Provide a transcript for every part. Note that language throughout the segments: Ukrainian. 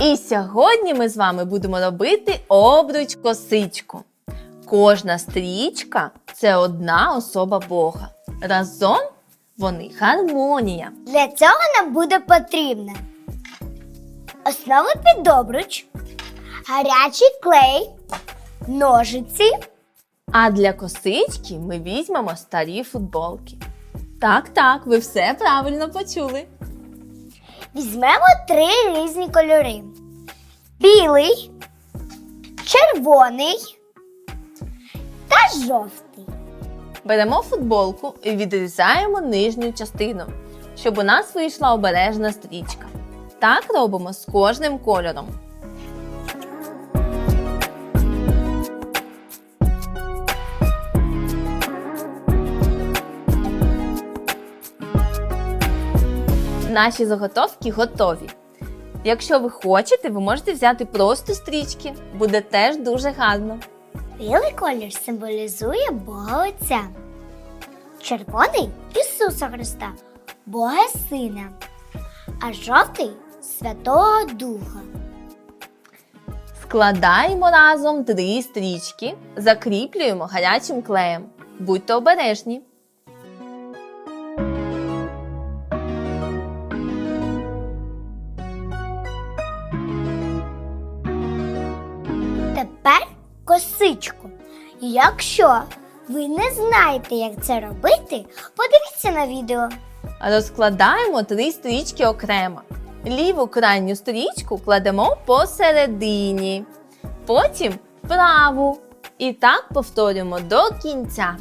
І сьогодні ми з вами будемо робити обруч косичку. Кожна стрічка це одна особа Бога. Разом вони гармонія. Для цього нам буде потрібно основа під обруч, гарячий клей, ножиці, А для косички ми візьмемо старі футболки. Так, так, ви все правильно почули. Візьмемо три різні кольори: білий, червоний та жовтий. Беремо футболку і відрізаємо нижню частину, щоб у нас вийшла обережна стрічка. Так робимо з кожним кольором. Наші заготовки готові. Якщо ви хочете, ви можете взяти просто стрічки. Буде теж дуже гарно. Білий колір символізує Бога Отця, червоний Ісуса Христа, Бога Сина, а жовтий Святого Духа. Складаємо разом три стрічки, закріплюємо гарячим клеєм. Будьте обережні. Тепер косичку. Якщо ви не знаєте, як це робити, подивіться на відео. Розкладаємо три стрічки окремо. Ліву крайню стрічку кладемо посередині, потім праву. І так повторюємо до кінця.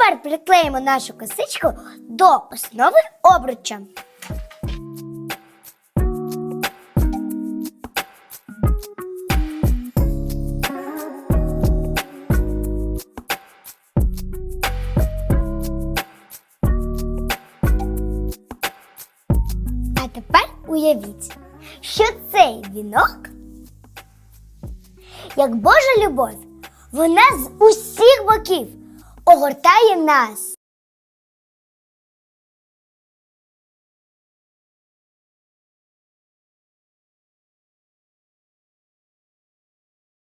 Тепер приклеїмо нашу косичку до основи обруча. А тепер уявіть, що цей вінок, як Божа любов, вона з усіх боків огортає нас.